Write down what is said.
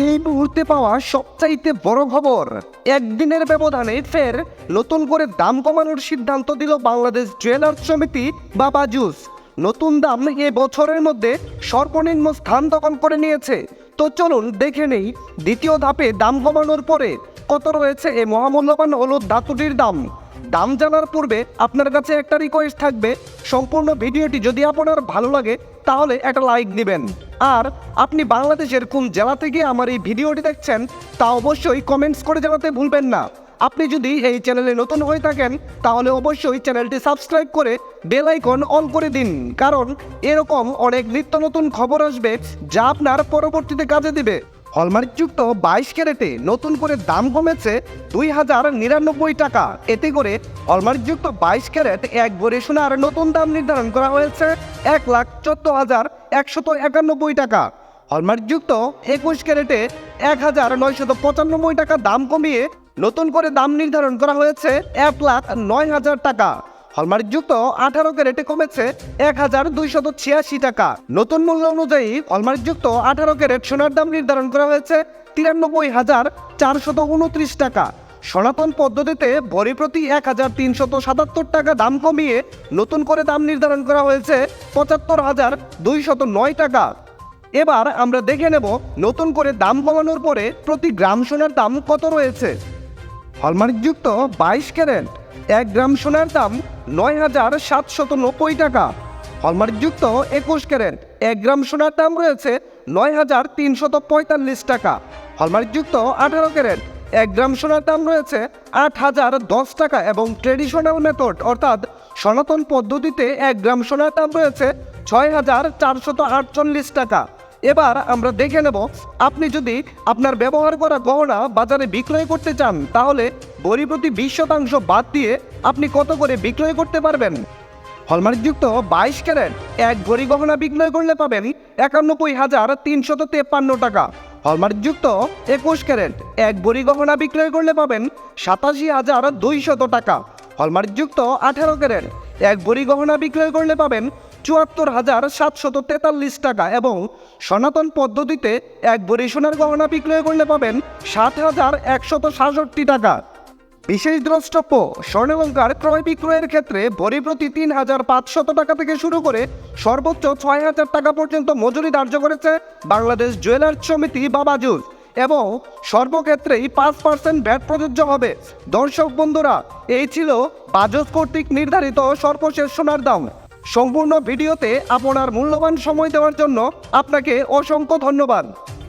এই মুহূর্তে পাওয়া সবচাইতে বড় খবর। একদিনের ব্যবধানে ফের নতুন করে দাম কমানোর সিদ্ধান্ত দিল বাংলাদেশ জুয়েলার্স সমিতি বা বাজুস নতুন দাম এ বছরের মধ্যে সর্বনিম্ন স্থান দখল করে নিয়েছে। তো চলুন দেখে নেই দ্বিতীয় ধাপে দাম কমানোর পরে কত রয়েছে এই মহামূল্যবান হলুদ ধাতুটির দাম। দাম জানার পূর্বে আপনার কাছে একটা রিকোয়েস্ট থাকবে। সম্পূর্ণ ভিডিওটি যদি আপনার ভালো লাগে, তাহলে একটা লাইক দিবেন আর আপনি বাংলাদেশের কোন জেলা থেকে আমার এই ভিডিওটি দেখছেন, তা অবশ্যই কমেন্টস করে জানাতে ভুলবেন না। আপনি যদি এই চ্যানেলে নতুন হয়ে থাকেন, তাহলে অবশ্যই চ্যানেলটি সাবস্ক্রাইব করে বেল আইকন অন করে দিন। কারণ এরকম অনেক নিত্য নতুন খবর আসবে, যা আপনার পরবর্তীতে কাজে দিবে। হলমার্কযুক্ত বাইশ ক্যারেটে নতুন করে দাম কমেছে দুই হাজার নিরানব্বই টাকা। এতে করে হলমার্কযুক্ত বাইশ ক্যারেট এক ভরি সোনার নতুন দাম নির্ধারণ করা হয়েছে এক লাখ চোদ্দ হাজার একশত একানব্বই টাকা। হলমার্কযুক্ত একুশ ক্যারেটে এক হাজার নয়শত পঁচানব্বই টাকা দাম কমিয়ে নতুন করে দাম নির্ধারণ করা হয়েছে এক লাখ নয় হাজার টাকা। হলমার্কযুক্ত আঠারো ক্যারেটে কমেছে এক হাজার দুইশত ছিয়াশি টাকা। নতুন মূল্য অনুযায়ী হলমার্কযুক্ত আঠারো ক্যারেট সোনার দাম নির্ধারণ করা হয়েছে তিরানব্বই হাজার চারশত উনত্রিশ টাকা। সনাতন পদ্ধতিতে ভরি প্রতি এক হাজার তিনশত সাতাত্তর টাকা দাম কমিয়ে নতুন করে দাম নির্ধারণ করা হয়েছে পঁচাত্তর হাজার দুইশত নয় টাকা। এবার আমরা দেখে নেব নতুন করে দাম কমানোর পরে প্রতি গ্রাম সোনার দাম কত রয়েছে। হলমার্কযুক্ত বাইশ ক্যারেট, এক গ্রাম সোনার দাম নয় হাজার সাতশত নব্বই টাকা। হলমার্কযুক্ত একুশ ক্যারেট। এক গ্রাম সোনার দাম রয়েছে নয় হাজার তিনশত পঁয়তাল্লিশ টাকা। হলমার্কযুক্ত আঠারো ক্যারেট। এক গ্রাম সোনার দাম রয়েছে আট হাজার দশ টাকা এবং ট্রেডিশনাল মেথড, অর্থাৎ সনাতন পদ্ধতিতে এক গ্রাম সোনার দাম রয়েছে ছয় হাজার চারশত আটচল্লিশ টাকা। এবার আমরা দেখে নেব, আপনি যদি আপনার ব্যবহার করা গহনা বাজারে বিক্রয় করতে চান, তাহলে বড়ি প্রতি বিশ শতাংশ বাদ দিয়ে আপনি কত করে বিক্রয় করতে পারবেন? হলমার্কযুক্ত বাইশ ক্যারেট এক ভরি গহনা বিক্রয় করলে পাবেন একানব্বই হাজার তিনশত তেপ্পান্ন টাকা। হলমার্কযুক্ত একুশ ক্যারেট এক ভরি গহনা বিক্রয় করলে পাবেন সাতাশি হাজার দুইশত টাকা। হলমার্কযুক্ত আঠারো ক্যারেট এক ভরি গহনা বিক্রয় করলে পাবেন চুয়াত্তর হাজার সাতশত তেতাল্লিশ টাকা এবং সনাতন পদ্ধতিতে এক ভরি সোনার গহনা বিক্রয় করলে পাবেন সাত হাজার একশত সাতষট্টি টাকা। বিশেষ দ্রষ্টব্য, স্বর্ণলঙ্কার ক্রয় বিক্রয়ের ক্ষেত্রে ভরি প্রতি তিন হাজার পাঁচশত টাকা থেকে শুরু করে সর্বোচ্চ ছয় হাজার টাকা পর্যন্ত মজুরি ধার্য করেছে বাংলাদেশ জুয়েলার্স সমিতি বা বাজুস এবং সর্বক্ষেত্রেই পাঁচ পার্সেন্ট ব্যাট প্রযোজ্য হবে। দর্শক বন্ধুরা, এই ছিল বাজস কর্তৃক নির্ধারিত সর্বশেষ সোনার দাম। সম্পূর্ণ ভিডিওতে আপনার মূল্যবান সময় দেওয়ার জন্য আপনাকে অসংখ্য ধন্যবাদ।